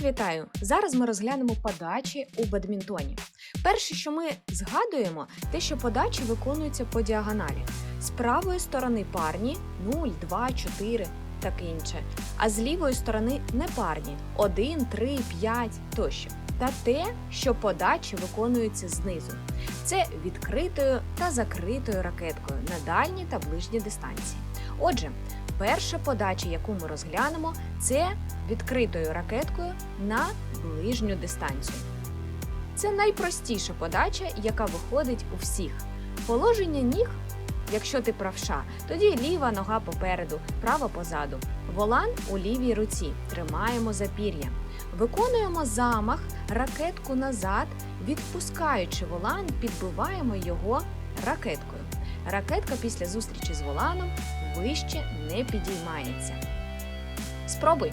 Всіх вітаю! Зараз ми розглянемо подачі у бадмінтоні. Перше, що ми згадуємо, те, що подачі виконуються по діагоналі. З правої сторони парні 0, 2, 4, таке інше. А з лівої сторони непарні 1, 3, 5 тощо. Та те, що подачі виконуються знизу. Це відкритою та закритою ракеткою на дальні та ближні дистанції. Отже, перша подача, яку ми розглянемо, це відкритою ракеткою на ближню дистанцію. Це найпростіша подача, яка виходить у всіх. Положення ніг, якщо ти правша, тоді ліва нога попереду, права позаду. Волан у лівій руці. Тримаємо запір'я. Виконуємо замах, ракетку назад, відпускаючи волан, підбиваємо його ракеткою. Ракетка після зустрічі з воланом вище не підіймається. Спробуй.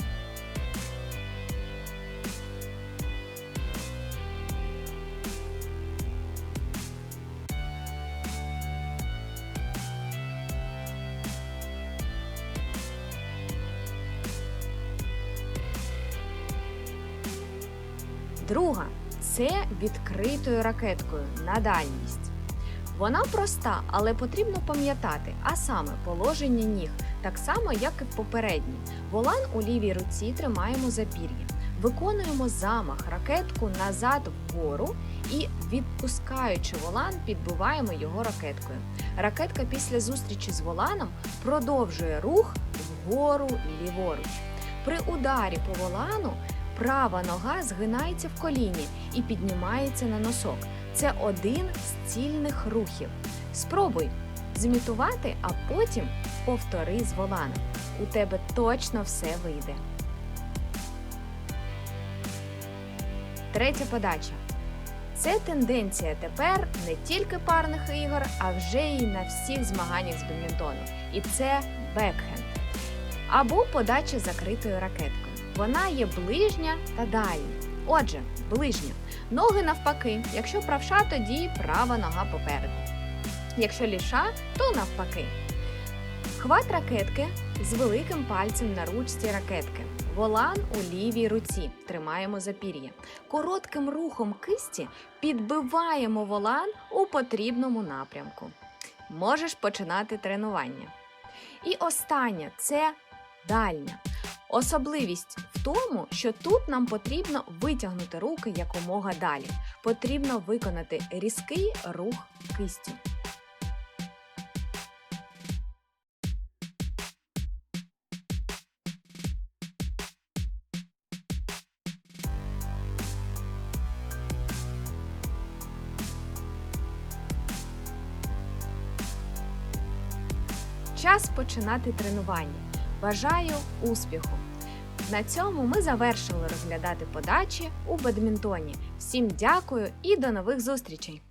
Друга це відкритою ракеткою на дальність. Вона проста, але потрібно пам'ятати, а саме положення ніг, так само, як і в попередній. Волан у лівій руці тримаємо запір'я. Виконуємо замах, ракетку назад вгору і, відпускаючи волан, підбиваємо його ракеткою. Ракетка після зустрічі з воланом продовжує рух вгору ліворуч. При ударі по волану права нога згинається в коліні і піднімається на носок. Це один з цільних рухів. Спробуй зімітувати, а потім повтори з воланом. У тебе точно все вийде. Третя подача. Це тенденція тепер не тільки парних ігор, а вже й на всіх змаганнях з бадмінтону. І це бекхенд. Або подача закритою ракеткою. Вона є ближня та дальня. Отже, ближня. Ноги навпаки. Якщо правша, тоді права нога попереду. Якщо ліша, то навпаки. Хват ракетки з великим пальцем на ручці ракетки. Волан у лівій руці. Тримаємо запір'я. Коротким рухом кисті підбиваємо волан у потрібному напрямку. Можеш починати тренування. І останнє це дальня. Особливість в тому, що тут нам потрібно витягнути руки якомога далі. Потрібно виконати різкий рух кистю. Час починати тренування. Бажаю успіху! На цьому ми завершили розглядати подачі у бадмінтоні. Всім дякую і до нових зустрічей!